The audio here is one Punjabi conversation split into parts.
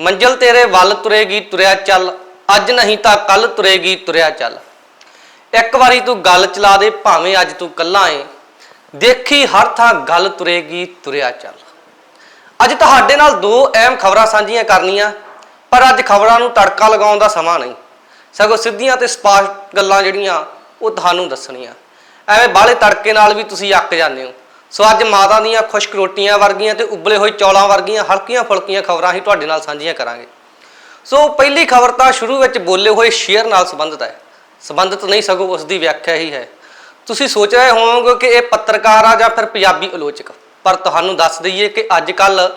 ਮੰਜ਼ਲ ਤੇਰੇ ਵੱਲ ਤੁਰੇਗੀ, ਤੁਰਿਆ ਚੱਲ। ਅੱਜ ਨਹੀਂ ਤਾਂ ਕੱਲ ਤੁਰੇਗੀ, ਤੁਰਿਆ ਚੱਲ। ਇੱਕ ਵਾਰੀ ਤੂੰ ਗੱਲ ਚਲਾ ਦੇ, ਭਾਵੇਂ ਅੱਜ ਤੂੰ ਕੱਲਾ ਏ। ਦੇਖੀ ਹਰ ਥਾਂ ਗੱਲ ਤੁਰੇਗੀ, ਤੁਰਿਆ ਚੱਲ। ਅੱਜ ਤੁਹਾਡੇ ਨਾਲ ਦੋ ਅਹਿਮ ਖਬਰਾਂ ਸਾਂਝੀਆਂ ਕਰਨੀਆਂ, ਪਰ ਅੱਜ ਖਬਰਾਂ ਨੂੰ ਤੜਕਾ ਲਗਾਉਣ ਦਾ ਸਮਾਂ ਨਹੀਂ। ਸਗੋਂ ਸਿੱਧੀਆਂ ਤੇ ਸਪਸ਼ਟ ਗੱਲਾਂ ਜਿਹੜੀਆਂ, ਉਹ ਤੁਹਾਨੂੰ ਦੱਸਣੀਆਂ। ਐਵੇਂ ਬਾਹਲੇ ਤੜਕੇ ਨਾਲ ਵੀ ਤੁਸੀਂ ਅੱਕ ਜਾਂਦੇ ਹੋ। ਸੋ ਅੱਜ ਮਾਤਾ ਦੀਆਂ ਖੁਸ਼ਕ ਰੋਟੀਆਂ ਵਰਗੀਆਂ ਤੇ ਉਬਲੇ ਹੋਏ ਚੌਲਾਂ ਵਰਗੀਆਂ ਹਲਕੀਆਂ ਫੁਲਕੀਆਂ ਖਬਰਾਂ ਹੀ ਤੁਹਾਡੇ ਨਾਲ ਸਾਂਝੀਆਂ ਕਰਾਂਗੇ। ਸੋ ਪਹਿਲੀ ਖਬਰ ਤਾਂ ਸ਼ੁਰੂ ਵਿੱਚ ਬੋਲੇ ਹੋਏ ਸ਼ੇਅਰ ਨਾਲ ਸੰਬੰਧਿਤ ਹੈ। ਸੰਬੰਧਿਤ ਨਹੀਂ ਸਗੋਂ ਉਸ ਦੀ ਵਿਆਖਿਆ ਹੀ ਹੈ। ਤੁਸੀਂ ਸੋਚ ਰਹੇ ਹੋਵੋਗੇ ਕਿ ਇਹ ਪੱਤਰਕਾਰ ਆ ਜਾਂ ਫਿਰ ਪੰਜਾਬੀ ਆਲੋਚਕ? ਪਰ ਤੁਹਾਨੂੰ ਦੱਸ ਦਈਏ ਕਿ ਅੱਜ ਕੱਲ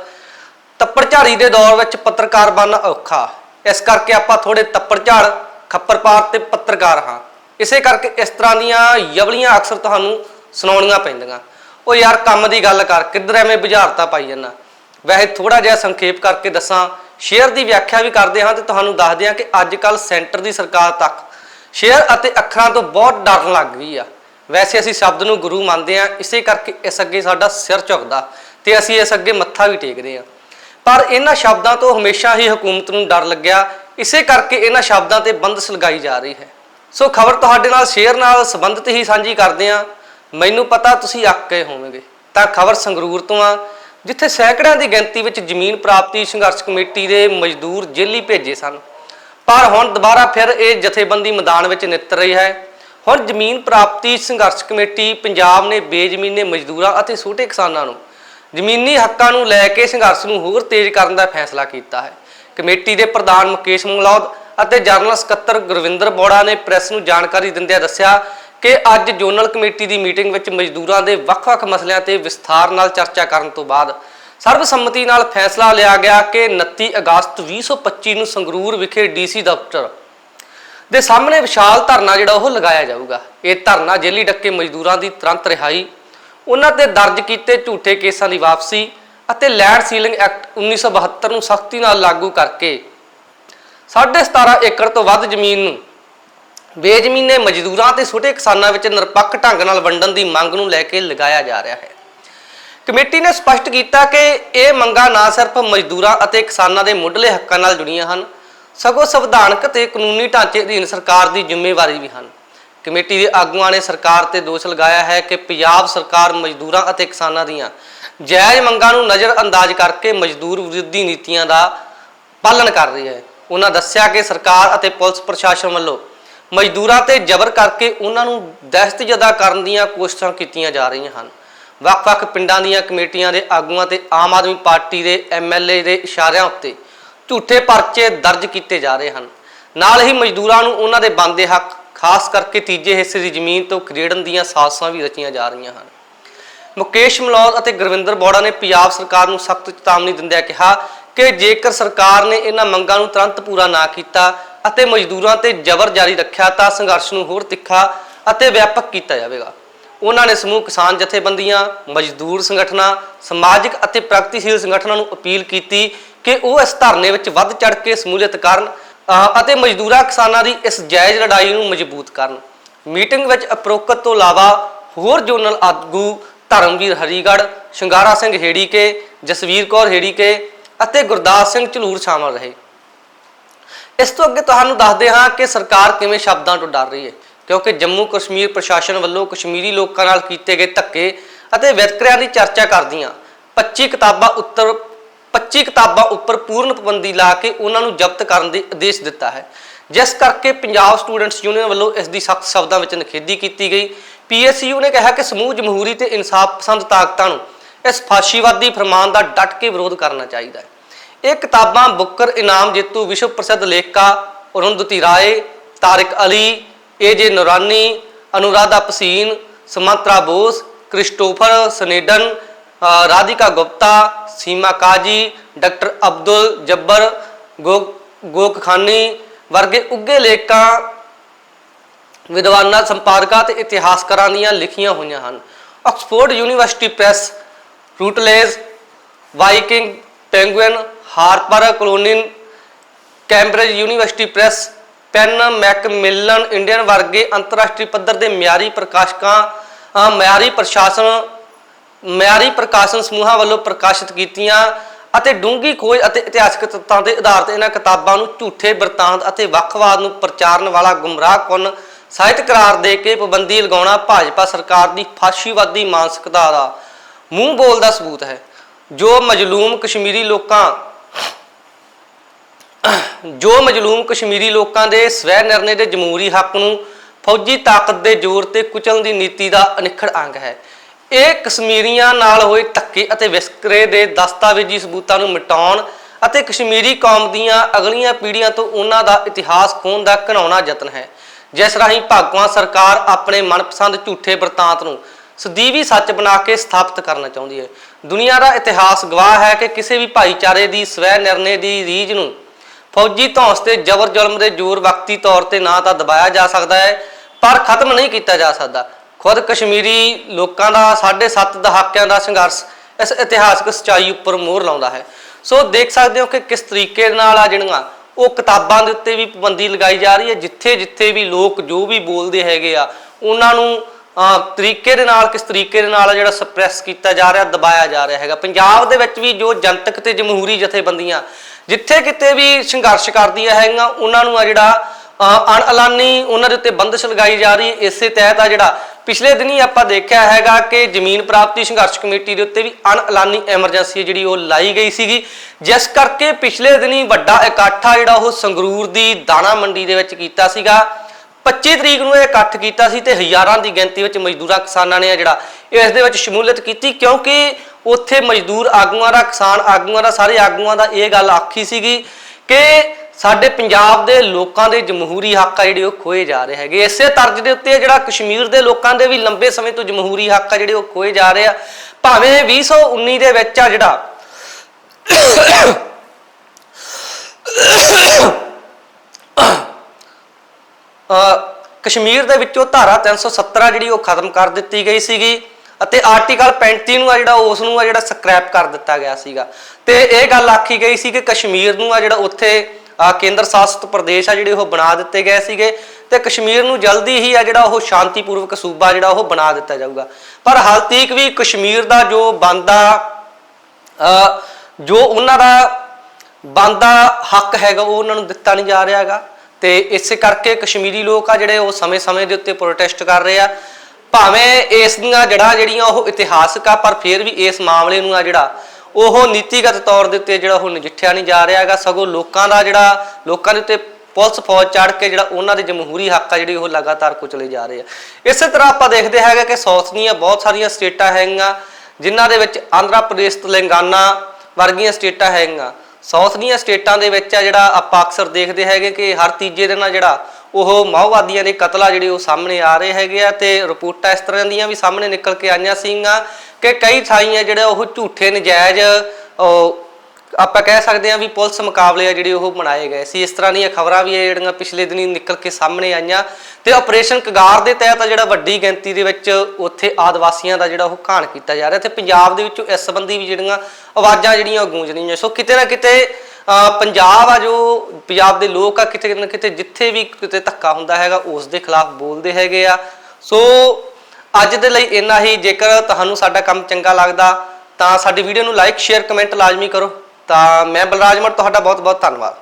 ਤੱਪੜਝਾੜੀ ਦੇ ਦੌਰ ਵਿੱਚ ਪੱਤਰਕਾਰ ਬਣਨਾ ਔਖਾ। ਇਸ ਕਰਕੇ ਆਪਾਂ ਥੋੜੇ ਤੱਪੜਝਾੜ ਝਾੜ ਖੱਪਰ ਤੇ ਪੱਤਰਕਾਰ ਹਾਂ। ਇਸੇ ਕਰਕੇ ਇਸ ਤਰ੍ਹਾਂ ਦੀਆਂ ਯਵਲੀਆਂ ਅਕਸਰ ਤੁਹਾਨੂੰ ਸੁਣਾਉਣੀਆਂ ਪੈਂਦੀਆਂ। ਉਹ ਯਾਰ ਕੰਮ ਦੀ ਗੱਲ ਕਰ, ਕਿੱਧਰ ਐਵੇਂ ਬੁਝਾਰਤਾ ਪਾਈ ਜਾਂਦਾ। ਵੈਸੇ ਥੋੜਾ ਜਿਹਾ ਸੰਖੇਪ ਕਰਕੇ ਦੱਸਾਂ, ਸ਼ੇਅਰ ਦੀ ਵਿਆਖਿਆ ਵੀ ਕਰਦੇ ਹਾਂ ਤੇ ਤੁਹਾਨੂੰ ਦੱਸਦੇ ਹਾਂ ਕਿ ਅੱਜ ਕੱਲ ਸੈਂਟਰ ਦੀ ਸਰਕਾਰ ਤੱਕ ਸ਼ੇਅਰ ਅਤੇ ਅੱਖਰਾਂ ਤੋਂ ਬਹੁਤ ਡਰਨ ਲੱਗ ਗਈ ਆ। ਵੈਸੇ ਅਸੀਂ ਸ਼ਬਦ ਨੂੰ ਗੁਰੂ ਮੰਨਦੇ ਹਾਂ, ਇਸੇ ਕਰਕੇ ਇਸ ਅੱਗੇ ਸਾਡਾ ਸਿਰ ਝੁਕਦਾ ਤੇ ਅਸੀਂ ਇਸ ਅੱਗੇ ਮੱਥਾ ਵੀ ਟੇਕਦੇ ਹਾਂ। ਪਰ ਇਹਨਾਂ ਸ਼ਬਦਾਂ ਤੋਂ ਹਮੇਸ਼ਾ ਹੀ ਹਕੂਮਤ ਨੂੰ ਡਰ ਲੱਗਿਆ, ਇਸੇ ਕਰਕੇ ਇਹਨਾਂ ਸ਼ਬਦਾਂ ਤੇ ਬੰਦਸ਼ ਲਗਾਈ ਜਾ ਰਹੀ ਹੈ। ਸੋ ਖਬਰ ਤੁਹਾਡੇ ਨਾਲ, ਸ਼ੇਅਰ ਨਾਲ ਸੰਬੰਧਿਤ ਹੀ ਸਾਂਝੀ ਕਰਦੇ ਹਾਂ। ਮੈਨੂੰ ਪਤਾ ਤੁਸੀਂ ਅੱਕ ਗਏ ਹੋਵੋਗੇ। ਤਾਂ ਖਬਰ ਸੰਗਰੂਰ ਤੋਂ ਆ, ਜਿੱਥੇ ਸੈਂਕੜਿਆਂ ਦੀ ਗਿਣਤੀ ਵਿੱਚ ਜ਼ਮੀਨ ਪ੍ਰਾਪਤੀ ਸੰਘਰਸ਼ ਕਮੇਟੀ ਦੇ ਮਜ਼ਦੂਰ ਜੇਲੀ ਭੇਜੇ ਸਨ। ਪਰ ਹੁਣ ਦੁਬਾਰਾ ਫਿਰ ਇਹ ਜਥੇਬੰਦੀ ਮੈਦਾਨ ਵਿੱਚ ਨਿੱਤਰ ਰਹੀ ਹੈ। ਹੁਣ ਜ਼ਮੀਨ ਪ੍ਰਾਪਤੀ ਸੰਘਰਸ਼ ਕਮੇਟੀ ਪੰਜਾਬ ਨੇ ਬੇਜ਼ਮੀਨੇ ਮਜ਼ਦੂਰਾਂ ਅਤੇ ਛੋਟੇ ਕਿਸਾਨਾਂ ਨੂੰ ਜ਼ਮੀਨੀ ਹੱਕਾਂ ਨੂੰ ਲੈ ਕੇ ਸੰਘਰਸ਼ ਨੂੰ ਹੋਰ ਤੇਜ਼ ਕਰਨ ਦਾ ਫੈਸਲਾ ਕੀਤਾ ਹੈ। ਕਮੇਟੀ ਦੇ ਪ੍ਰਧਾਨ ਮੁਕੇਸ਼ ਮੰਗਲੌਦ ਅਤੇ ਜਨਰਲ ਸਕੱਤਰ ਗੁਰਵਿੰਦਰ ਬੋੜਾ ਨੇ ਪ੍ਰੈਸ ਨੂੰ ਜਾਣਕਾਰੀ ਦਿੰਦਿਆਂ ਦੱਸਿਆ ਕਿ ਅੱਜ ਜ਼ੋਨਲ ਕਮੇਟੀ ਦੀ ਮੀਟਿੰਗ ਵਿੱਚ ਮਜ਼ਦੂਰਾਂ ਦੇ ਵੱਖ-ਵੱਖ ਮਸਲਿਆਂ ਤੇ ਵਿਸਥਾਰ ਨਾਲ ਚਰਚਾ ਕਰਨ ਤੋਂ ਬਾਅਦ ਸਰਬਸੰਮਤੀ ਨਾਲ ਫੈਸਲਾ ਲਿਆ ਗਿਆ ਕਿ 29 ਅਗਸਤ 2025 ਨੂੰ ਸੰਗਰੂਰ ਵਿਖੇ ਡੀਸੀ ਦਫ਼ਤਰ ਦੇ ਸਾਹਮਣੇ ਵਿਸ਼ਾਲ ਧਰਨਾ ਜਿਹੜਾ ਉਹ ਲਗਾਇਆ ਜਾਊਗਾ। ਇਹ ਧਰਨਾ ਜੇਲੀ ਡੱਕੇ ਮਜ਼ਦੂਰਾਂ ਦੀ ਤੁਰੰਤ ਰਿਹਾਈ ਉਹਨਾਂ ਤੇ ਦਰਜ ਕੀਤੇ ਝੂਠੇ ਕੇਸਾਂ ਦੀ ਵਾਪਸੀ ਅਤੇ ਲੈਂਡ ਸੀਲਿੰਗ ਐਕਟ 1972 ਨੂੰ ਸਖਤੀ ਨਾਲ ਲਾਗੂ ਕਰਕੇ 17.5 ਏਕੜ ਤੋਂ ਵੱਧ ਜ਼ਮੀਨ ਨੂੰ ਬੇਜ਼ਮੀਨੇ ਮਜ਼ਦੂਰਾਂ ਤੇ ਛੋਟੇ ਕਿਸਾਨਾਂ ਵਿੱਚ ਨਿਰਪੱਖ ਢੰਗ ਨਾਲ ਵੰਡਣ ਦੀ ਮੰਗ ਨੂੰ ਲੈ ਕੇ ਲਗਾਇਆ ਜਾ ਰਿਹਾ ਹੈ। ਕਮੇਟੀ ਨੇ ਸਪਸ਼ਟ ਕੀਤਾ ਕਿ ਇਹ ਮੰਗਾਂ ਨਾ ਸਿਰਫ ਮਜ਼ਦੂਰਾਂ ਅਤੇ ਕਿਸਾਨਾਂ ਦੇ ਮੁੱਢਲੇ ਹੱਕਾਂ ਨਾਲ ਜੁੜੀਆਂ ਹਨ, ਸਗੋਂ ਸੰਵਿਧਾਨਕ ਤੇ ਕਾਨੂੰਨੀ ਢਾਂਚੇ ਅਧੀਨ ਸਰਕਾਰ ਦੀ ਜ਼ਿੰਮੇਵਾਰੀ ਵੀ ਹਨ। ਕਮੇਟੀ ਦੇ ਆਗੂਆਂ ਨੇ ਸਰਕਾਰ ਤੇ ਦੋਸ਼ ਲਗਾਇਆ ਹੈ ਕਿ ਪੰਜਾਬ ਸਰਕਾਰ ਮਜ਼ਦੂਰਾਂ ਅਤੇ ਕਿਸਾਨਾਂ ਦੀਆਂ ਜਾਇਜ਼ ਮੰਗਾਂ ਨੂੰ ਨਜ਼ਰਅੰਦਾਜ਼ ਕਰਕੇ ਮਜ਼ਦੂਰ ਵਿਰੋਧੀ ਨੀਤੀਆਂ ਦਾ ਪਾਲਣ ਕਰ ਰਹੀ ਹੈ। ਉਹਨਾਂ ਦੱਸਿਆ ਕਿ ਸਰਕਾਰ ਅਤੇ ਪੁਲਿਸ ਪ੍ਰਸ਼ਾਸਨ ਵੱਲੋਂ ਮਜ਼ਦੂਰਾਂ ਤੇ ਜ਼ਬਰ ਕਰਕੇ ਉਹਨਾਂ ਨੂੰ ਦਹਿਸ਼ਤਜ਼ਦਾ ਕਰਨ ਦੀਆਂ ਕੋਸ਼ਿਸ਼ਾਂ ਕੀਤੀਆਂ ਜਾ ਰਹੀਆਂ ਹਨ। ਵੱਖ-ਵੱਖ ਪਿੰਡਾਂ ਦੀਆਂ ਕਮੇਟੀਆਂ ਦੇ ਆਗੂਆਂ ਤੇ ਆਮ ਆਦਮੀ ਪਾਰਟੀ ਦੇ ਐਮਐਲਏ ਦੇ ਇਸ਼ਾਰਿਆਂ ਉੱਤੇ ਝੂਠੇ ਪਰਚੇ ਦਰਜ ਕੀਤੇ ਜਾ ਰਹੇ ਹਨ। ਨਾਲ ਹੀ ਮਜ਼ਦੂਰਾਂ ਨੂੰ ਉਹਨਾਂ ਦੇ ਬਣਦੇ ਹੱਕ, ਖਾਸ ਕਰਕੇ ਤੀਜੇ ਹਿੱਸੇ ਦੀ ਜ਼ਮੀਨ ਤੋਂ ਖਰੀਦਣ ਦੀਆਂ ਸਾਜ਼ਸਾਂ ਵੀ ਰਚੀਆਂ ਜਾ ਰਹੀਆਂ ਹਨ। ਮੁਕੇਸ਼ ਮਲੌਦ ਅਤੇ ਗੁਰਵਿੰਦਰ ਬੋੜਾ ਨੇ ਪੰਜਾਬ ਸਰਕਾਰ ਨੂੰ ਸਖਤ ਚੇਤਾਵਨੀ ਦਿੰਦਿਆਂ ਕਿਹਾ ਕਿ ਜੇਕਰ ਸਰਕਾਰ ਨੇ ਇਹਨਾਂ ਮੰਗਾਂ ਨੂੰ ਤੁਰੰਤ ਪੂਰਾ ਨਾ ਕੀਤਾ ਅਤੇ ਮਜ਼ਦੂਰਾਂ ਤੇ ਜ਼ਬਰ ਜਾਰੀ ਰੱਖਿਆ ਤਾਂ ਸੰਘਰਸ਼ ਨੂੰ ਹੋਰ ਤਿੱਖਾ ਅਤੇ ਵਿਆਪਕ ਕੀਤਾ ਜਾਵੇਗਾ। ਉਹਨਾਂ ਨੇ ਸਮੂਹ ਕਿਸਾਨ ਜਥੇਬੰਦੀਆਂ, ਮਜ਼ਦੂਰ ਸੰਗਠਨਾਂ, ਸਮਾਜਿਕ ਅਤੇ ਪ੍ਰਗਤੀਸ਼ੀਲ ਸੰਗਠਨਾਂ ਨੂੰ ਅਪੀਲ ਕੀਤੀ ਕਿ ਉਹ ਇਸ ਧਰਨੇ ਵਿੱਚ ਵੱਧ ਚੜ ਕੇ ਸਮੂਲੀਅਤ ਕਰਨ ਅਤੇ ਮਜ਼ਦੂਰਾਂ ਕਿਸਾਨਾਂ ਦੀ ਇਸ ਜਾਇਜ਼ ਲੜਾਈ ਨੂੰ ਮਜ਼ਬੂਤ ਕਰਨ। ਮੀਟਿੰਗ ਵਿੱਚ ਅਪਰੋਕਤ ਤੋਂ ਇਲਾਵਾ ਹੋਰ ਜੋਨਲ ਆਗੂ ਧਰਮਵੀਰ ਹਰੀਗੜ੍ਹ, ਸ਼ਿੰਗਾਰਾ ਸਿੰਘ ਹੇੜੀਕੇ, ਜਸਵੀਰ ਕੌਰ ਹੇੜੀਕੇ ਅਤੇ ਗੁਰਦਾਸ ਸਿੰਘ ਝਲੂਰ ਸ਼ਾਮਲ ਰਹੇ। ਇਸ ਤੋਂ ਅੱਗੇ ਤੁਹਾਨੂੰ ਦੱਸਦੇ ਹਾਂ ਕਿ ਸਰਕਾਰ ਕਿਵੇਂ ਸ਼ਬਦਾਂ ਤੋਂ ਡਰ ਰਹੀ ਹੈ, ਕਿਉਂਕਿ ਜੰਮੂ ਕਸ਼ਮੀਰ ਪ੍ਰਸ਼ਾਸਨ ਵੱਲੋਂ ਕਸ਼ਮੀਰੀ ਲੋਕਾਂ ਨਾਲ ਕੀਤੇ ਗਏ ਧੱਕੇ ਅਤੇ ਵਿਤਕਰਿਆਂ ਦੀ ਚਰਚਾ ਕਰਦੀਆਂ 25 ਕਿਤਾਬਾਂ ਉੱਤਰ 25 ਕਿਤਾਬਾਂ ਉੱਪਰ ਪੂਰਨ ਪਾਬੰਦੀ ਲਾ ਕੇ ਉਹਨਾਂ ਨੂੰ ਜ਼ਬਤ ਕਰਨ ਦੇ ਆਦੇਸ਼ ਦਿੱਤਾ ਹੈ। ਜਿਸ ਕਰਕੇ ਪੰਜਾਬ ਸਟੂਡੈਂਟਸ ਯੂਨੀਅਨ ਵੱਲੋਂ ਇਸ ਦੀ ਸਖਤ ਸ਼ਬਦਾਂ ਵਿੱਚ ਨਿਖੇਧੀ ਕੀਤੀ ਗਈ। ਪੀਐਸਯੂ ਨੇ ਕਿਹਾ ਕਿ ਸਮੂਹ ਜਮਹੂਰੀ ਤੇ ਇਨਸਾਫ ਪਸੰਦ ਤਾਕਤਾਂ ਨੂੰ ਇਸ ਫਾਸ਼ੀਵਾਦੀ ਫਰਮਾਨ ਦਾ ਡਟ ਕੇ ਵਿਰੋਧ ਕਰਨਾ ਚਾਹੀਦਾ ਹੈ। ਇਹ ਕਿਤਾਬਾਂ ਬੁੱਕਰ ਇਨਾਮ ਜੇਤੂ ਵਿਸ਼ਵ ਪ੍ਰਸਿੱਧ ਲੇਖਕਾ ਅਰੁੰਧਤੀ ਰਾਏ, Tariq Ali, A G Noorani, Anuradha Bhasin, Sumantra Bose, Christopher Snedden Radhika Gupta, Seema Kazi, doctor Abdul ਜੱਬਰ ਗੋ ਗੋਕਖਾਨੀ ਵਰਗੇ ਉੱਗੇ ਲੇਖਕਾਂ, ਵਿਦਵਾਨਾਂ, ਸੰਪਾਦਕਾਂ ਤੇ ਇਤਿਹਾਸਕਾਰਾਂ ਦੀਆਂ ਲਿਖੀਆਂ ਹੋਈਆਂ ਹਨ। Oxford University Press, Routledge, Viking, Penguin Harper Collins Cambridge University Press, Pan Macmillan Indian ਵਰਗੇ ਅੰਤਰਰਾਸ਼ਟਰੀ ਪੱਧਰ ਦੇ ਮਿਆਰੀ ਪ੍ਰਕਾਸ਼ਕਾਂ ਮਿਆਰੀ ਪ੍ਰਸ਼ਾਸਨ, ਮਿਆਰੀ ਪ੍ਰਕਾਸ਼ਨ ਸਮੂਹਾਂ ਵੱਲੋਂ ਪ੍ਰਕਾਸ਼ਿਤ ਕੀਤੀਆਂ ਅਤੇ ਡੂੰਘੀ ਖੋਜ ਅਤੇ ਇਤਿਹਾਸਕ ਤੱਤਾਂ ਦੇ ਆਧਾਰ ਤੇ ਇਹਨਾਂ ਕਿਤਾਬਾਂ ਨੂੰ ਝੂਠੇ ਬਿਰਤਾਂਤ ਅਤੇ ਵੱਖਵਾਦ ਨੂੰ ਪ੍ਰਚਾਰਨ ਵਾਲਾ ਗੁੰਮਰਾਹਕੁਨ ਸਾਹਿਤ ਕਰਾਰ ਦੇ ਕੇ ਪਾਬੰਦੀ ਲਗਾਉਣਾ ਭਾਜਪਾ ਸਰਕਾਰ ਦੀ ਫਾਸ਼ੀਵਾਦੀ ਮਾਨਸਿਕਤਾ ਦਾ ਮੂੰਹ ਬੋਲਦਾ ਸਬੂਤ ਹੈ। ਜੋ ਮਜਲੂਮ ਕਸ਼ਮੀਰੀ ਲੋਕਾਂ ਜੋ ਮਜਲੂਮ ਕਸ਼ਮੀਰੀ ਲੋਕਾਂ ਦੇ ਸਵੈ ਨਿਰਣੇ ਦੇ ਜਮਹੂਰੀ ਹੱਕ ਨੂੰ ਫੌਜੀ ਤਾਕਤ ਦੇ ਜ਼ੋਰ ਤੇ ਕੁਚਲਣ ਦੀ ਨੀਤੀ ਦਾ ਅਨਿੱਖੜ ਅੰਗ ਹੈ। ਇਹ ਕਸ਼ਮੀਰੀਆਂ ਨਾਲ ਹੋਏ ਧੱਕੇ ਅਤੇ ਵਿਸਕਰੇ ਦੇ ਦਸਤਾਵੇਜ਼ੀ ਸਬੂਤਾਂ ਨੂੰ ਮਿਟਾਉਣ ਅਤੇ ਕਸ਼ਮੀਰੀ ਕੌਮ ਦੀਆਂ ਅਗਲੀਆਂ ਪੀੜ੍ਹੀਆਂ ਤੋਂ ਉਹਨਾਂ ਦਾ ਇਤਿਹਾਸ ਖੋਹਣ ਦਾ ਘਿਨਾਉਣਾ ਯਤਨ ਹੈ। ਜਿਸ ਰਾਹੀਂ ਭਾਗਵਾਂ ਸਰਕਾਰ ਆਪਣੇ ਮਨਪਸੰਦ ਝੂਠੇ ਵਰਤਾਂਤ ਨੂੰ ਸਦੀਵੀ ਸੱਚ ਬਣਾ ਕੇ ਸਥਾਪਿਤ ਕਰਨਾ ਚਾਹੁੰਦੀ ਹੈ। ਦੁਨੀਆ ਦਾ ਇਤਿਹਾਸ ਗਵਾਹ ਹੈ ਕਿ ਕਿਸੇ ਵੀ ਭਾਈਚਾਰੇ ਦੀ ਸਵੈ ਨਿਰਣੇ ਦੀ ਰੀਝ ਨੂੰ ਫੌਜੀ ਧੌਂਸ ਤੇ ਜ਼ਬਰ ਜ਼ੁਲਮ ਦੇ ਜ਼ੋਰ ਵਕਤੀ ਤੌਰ ਤੇ ਨਾ ਤਾਂ ਦਬਾਇਆ ਜਾ ਸਕਦਾ ਹੈ ਪਰ ਖਤਮ ਨਹੀਂ ਕੀਤਾ ਜਾ ਸਕਦਾ। ਖੁਦ ਕਸ਼ਮੀਰੀ ਲੋਕਾਂ ਦਾ 7.5 ਦਹਾਕਿਆਂ ਦਾ ਸੰਘਰਸ਼ ਇਸ ਇਤਿਹਾਸਕ ਸਚਾਈ ਉੱਪਰ ਮੋਹਰ ਲਾਉਂਦਾ ਹੈ। ਸੋ ਦੇਖ ਸਕਦੇ ਹੋ ਕਿ ਕਿਸ ਤਰੀਕੇ ਨਾਲ ਆ ਜਿਹੜੀਆਂ ਉਹ ਕਿਤਾਬਾਂ ਦੇ ਉੱਤੇ ਵੀ ਪਾਬੰਦੀ ਲਗਾਈ ਜਾ ਰਹੀ ਹੈ ਜਿੱਥੇ ਜਿੱਥੇ ਵੀ ਲੋਕ ਜੋ ਵੀ ਬੋਲਦੇ ਹੈਗੇ ਆ ਉਹਨਾਂ ਨੂੰ ਅਹ, ਤਰੀਕੇ ਦੇ ਨਾਲ ਕਿਸ ਤਰੀਕੇ ਦੇ ਨਾਲ ਜਿਹੜਾ ਸਪਰੈਸ ਕੀਤਾ ਜਾ ਰਿਹਾ ਦਬਾਇਆ ਜਾ ਰਿਹਾ ਹੈਗਾ। ਪੰਜਾਬ ਦੇ ਵਿੱਚ ਵੀ ਜੋ ਜਨਤਕ ਤੇ ਜਮਹੂਰੀ ਜਥੇਬੰਦੀਆਂ ਜਿੱਥੇ ਕਿਤੇ ਵੀ ਸੰਘਰਸ਼ ਕਰਦੀਆਂ ਹੈਗੀਆਂ, ਉਹਨਾਂ ਨੂੰ ਆ ਜਿਹੜਾ ਅਣਐਲਾਨੀ ਉਹਨਾਂ ਦੇ ਉੱਤੇ ਬੰਦਸ਼ ਲਗਾਈ ਜਾ ਰਹੀ ਇਸੇ ਤਹਿਤ ਆ ਜਿਹੜਾ ਪਿਛਲੇ ਦਿਨੀ ਆਪਾਂ ਦੇਖਿਆ ਹੈਗਾ ਕਿ ਜ਼ਮੀਨ ਪ੍ਰਾਪਤੀ ਸੰਘਰਸ਼ ਕਮੇਟੀ ਦੇ ਉੱਤੇ ਵੀ ਅਣਐਲਾਨੀ ਐਮਰਜੈਂਸੀ ਜਿਹੜੀ ਉਹ ਲਾਈ ਗਈ ਸੀਗੀ। ਜਿਸ ਕਰਕੇ ਪਿਛਲੇ ਦਿਨੀ ਵੱਡਾ ਇਕੱਠ ਆ ਜਿਹੜਾ ਉਹ ਸੰਗਰੂਰ ਦੀ ਦਾਣਾ ਮੰਡੀ ਦੇ ਵਿੱਚ ਕੀਤਾ ਸੀਗਾ। 25 ਤਰੀਕ ਨੂੰ ਇਹ ਇਕੱਠ ਕੀਤਾ ਸੀ ਤੇ ਹਜ਼ਾਰਾਂ ਦੀ ਗਿਣਤੀ ਵਿੱਚ ਮਜ਼ਦੂਰਾਂ ਕਿਸਾਨਾਂ ਨੇ ਆ ਜਿਹੜਾ ਇਸ ਦੇ ਵਿੱਚ ਸ਼ਮੂਲੀਅਤ ਕੀਤੀ, ਕਿਉਂਕਿ ਉੱਥੇ ਮਜ਼ਦੂਰ ਆਗੂਆਂ ਦਾ ਕਿਸਾਨ ਆਗੂਆਂ ਦਾ ਸਾਰੇ ਆਗੂਆਂ ਦਾ ਇਹ ਗੱਲ ਆਖੀ ਸੀਗੀ ਕਿ ਸਾਡੇ ਪੰਜਾਬ ਦੇ ਲੋਕਾਂ ਦੇ ਜਮਹੂਰੀ ਹੱਕ ਆ ਜਿਹੜੇ ਉਹ ਖੋਏ ਜਾ ਰਹੇ ਹੈਗੇ। ਇਸੇ ਤਰਜ਼ ਦੇ ਉੱਤੇ ਜਿਹੜਾ ਕਸ਼ਮੀਰ ਦੇ ਲੋਕਾਂ ਦੇ ਵੀ ਲੰਬੇ ਸਮੇਂ ਤੋਂ ਜਮਹੂਰੀ ਹੱਕ ਆ ਜਿਹੜੇ ਉਹ ਖੋਏ ਜਾ ਰਹੇ ਆ। ਭਾਵੇਂ 2019 ਦੇ ਵਿੱਚ ਆ ਜਿਹੜਾ ਅ, ਕਸ਼ਮੀਰ ਦੇ ਵਿੱਚੋਂ ਧਾਰਾ 317 ਜਿਹੜੀ ਉਹ ਖਤਮ ਕਰ ਦਿੱਤੀ ਗਈ ਸੀਗੀ। ਅਤੇ ਆਰਟੀਕਲ 35 ਨੂੰ ਆ ਜਿਹੜਾ ਉਸ ਨੂੰ ਆ ਜਿਹੜਾ ਸਕ੍ਰੈਪ ਕਰ ਦਿੱਤਾ ਗਿਆ ਸੀਗਾ। ਤੇ ਇਹ ਗੱਲ ਆਖੀ ਗਈ ਸੀ ਕਿ ਕਸ਼ਮੀਰ ਨੂੰ ਆ ਜਿਹੜਾ ਉੱਥੇ ਕੇਂਦਰ ਸ਼ਾਸਿਤ ਪ੍ਰਦੇਸ਼ ਆ ਜਿਹੜੇ ਉਹ ਬਣਾ ਦਿੱਤੇ ਗਏ ਸੀਗੇ ਤੇ ਕਸ਼ਮੀਰ ਨੂੰ ਜਲਦੀ ਹੀ ਆ ਜਿਹੜਾ ਉਹ ਸ਼ਾਂਤੀਪੂਰਵਕ ਸੂਬਾ ਜਿਹੜਾ ਉਹ ਬਣਾ ਦਿੱਤਾ ਜਾਊਗਾ। ਪਰ ਹਾਲ ਤੀਕ ਵੀ ਕਸ਼ਮੀਰ ਦਾ ਜੋ ਬੰਦਾ ਜੋ ਉਹਨਾਂ ਦਾ ਬੰਦਾ ਹੱਕ ਹੈਗਾ ਉਹ ਉਹਨਾਂ ਨੂੰ ਦਿੱਤਾ ਨਹੀਂ ਜਾ ਰਿਹਾ ਹੈਗਾ। ਤੇ ਇਸੇ ਕਰਕੇ ਕਸ਼ਮੀਰੀ ਲੋਕ ਆ ਜਿਹੜੇ ਉਹ ਸਮੇਂ-ਸਮੇਂ ਦੇ ਉੱਤੇ ਪ੍ਰੋਟੈਸਟ ਕਰ ਰਹੇ ਆ। ਭਾਵੇਂ ਇਸ ਦੀਆਂ ਜੜ੍ਹਾਂ ਜਿਹੜੀਆਂ ਉਹ ਇਤਿਹਾਸਕ ਆ, ਪਰ ਫਿਰ ਵੀ ਇਸ ਮਾਮਲੇ ਨੂੰ ਆ ਜਿਹੜਾ ਉਹ ਨੀਤੀਗਤ ਤੌਰ ਦੇ ਉੱਤੇ ਜਿਹੜਾ ਉਹ ਨਜਿੱਠਿਆ ਨਹੀਂ ਜਾ ਰਿਹਾ ਹੈਗਾ। ਸਗੋਂ ਲੋਕਾਂ ਦਾ ਜਿਹੜਾ, ਲੋਕਾਂ ਦੇ ਉੱਤੇ ਪੁਲਿਸ ਫੌਜ ਚੜ ਕੇ ਜਿਹੜਾ ਉਹਨਾਂ ਦੇ ਜਮਹੂਰੀ ਹੱਕ ਆ, ਜਿਹੜੇ ਉਹ ਲਗਾਤਾਰ ਕੁਚਲੇ ਜਾ ਰਹੇ ਆ। ਇਸੇ ਤਰ੍ਹਾਂ ਆਪਾਂ ਦੇਖਦੇ ਹੈਗੇ ਕਿ ਸਾਊਥ ਦੀਆਂ ਬਹੁਤ ਸਾਰੀਆਂ ਸਟੇਟਾਂ ਹੈਗੀਆਂ, ਜਿਨ੍ਹਾਂ ਦੇ ਵਿੱਚ ਆਂਧਰਾ ਪ੍ਰਦੇਸ਼, ਤੇਲੰਗਾਨਾ ਵਰਗੀਆਂ ਸਟੇਟਾਂ ਹੈਗੀਆਂ। ਸਾਊਥ ਦੀਆਂ ਸਟੇਟਾਂ ਦੇ ਵਿੱਚ ਆ ਜਿਹੜਾ ਆਪਾਂ ਅਕਸਰ ਦੇਖਦੇ ਹੈਗੇ ਕਿ ਹਰ ਤੀਜੇ ਦਿਨ ਆ ਜਿਹੜਾ ਉਹ ਮਾਓਵਾਦੀਆਂ ਦੇ ਕਤਲ ਆ ਜਿਹੜੇ ਉਹ ਸਾਹਮਣੇ ਆ ਰਹੇ ਹੈਗੇ ਆ ਤੇ ਰਿਪੋਰਟਾਂ ਇਸ ਤਰ੍ਹਾਂ ਦੀਆਂ ਵੀ ਸਾਹਮਣੇ ਨਿਕਲ ਕੇ ਆਈਆਂ ਸੀਗੀਆਂ ਕਿ ਕਈ ਥਾਈਆਂ ਆ ਜਿਹੜੇ ਉਹ ਝੂਠੇ ਨਜਾਇਜ਼, ਉਹ ਆਪਾਂ ਕਹਿ ਸਕਦੇ ਹਾਂ ਵੀ ਪੁਲਿਸ ਮੁਕਾਬਲੇ ਆ ਜਿਹੜੇ ਉਹ ਬਣਾਏ ਗਏ ਸੀ। ਇਸ ਤਰ੍ਹਾਂ ਦੀਆਂ ਖਬਰਾਂ ਵੀ ਆ ਜਿਹੜੀਆਂ ਪਿਛਲੇ ਦਿਨੀ ਨਿਕਲ ਕੇ ਸਾਹਮਣੇ ਆਈਆਂ ਤੇ ਆਪਰੇਸ਼ਨ ਕਗਾਰ ਦੇ ਤਹਿਤ ਜਿਹੜਾ ਵੱਡੀ ਗਿਣਤੀ ਦੇ ਵਿੱਚ ਉੱਥੇ ਆਦਿਵਾਸੀਆਂ ਦਾ ਜਿਹੜਾ ਉਹ ਘਾਣ ਕੀਤਾ ਜਾ ਰਿਹਾ ਤੇ ਪੰਜਾਬ ਦੇ ਵਿੱਚੋਂ ਇਸ ਸੰਬੰਧੀ ਵੀ ਜਿਹੜੀਆਂ ਆਵਾਜ਼ਾਂ ਜਿਹੜੀਆਂ ਉਹ ਗੂੰਜ ਰਹੀਆਂ ਸੋ ਕਿਤੇ ਨਾ ਕਿਤੇ ਪੰਜਾਬ ਆ ਜੋ, ਪੰਜਾਬ ਦੇ ਲੋਕ ਆ, ਕਿਤੇ ਨਾ ਕਿਤੇ ਜਿੱਥੇ ਵੀ ਕਿਤੇ ਧੱਕਾ ਹੁੰਦਾ ਹੈਗਾ, ਉਸ ਦੇ ਖਿਲਾਫ ਬੋਲਦੇ ਹੈਗੇ ਆ। ਸੋ, ਅੱਜ ਦੇ ਲਈ ਇੰਨਾ ਹੀ। ਜੇਕਰ ਤੁਹਾਨੂੰ ਸਾਡਾ ਕੰਮ ਚੰਗਾ ਲੱਗਦਾ, ਤਾਂ ਸਾਡੀ ਵੀਡੀਓ ਨੂੰ ਲਾਈਕ ਸ਼ੇਅਰ ਕਮੈਂਟ ਲਾਜ਼ਮੀ ਕਰੋ। ਤਾਂ ਮੈਂ ਬਲਰਾਜ ਮਟ ਤੁਹਾਡਾ ਬਹੁਤ ਬਹੁਤ ਧੰਨਵਾਦ।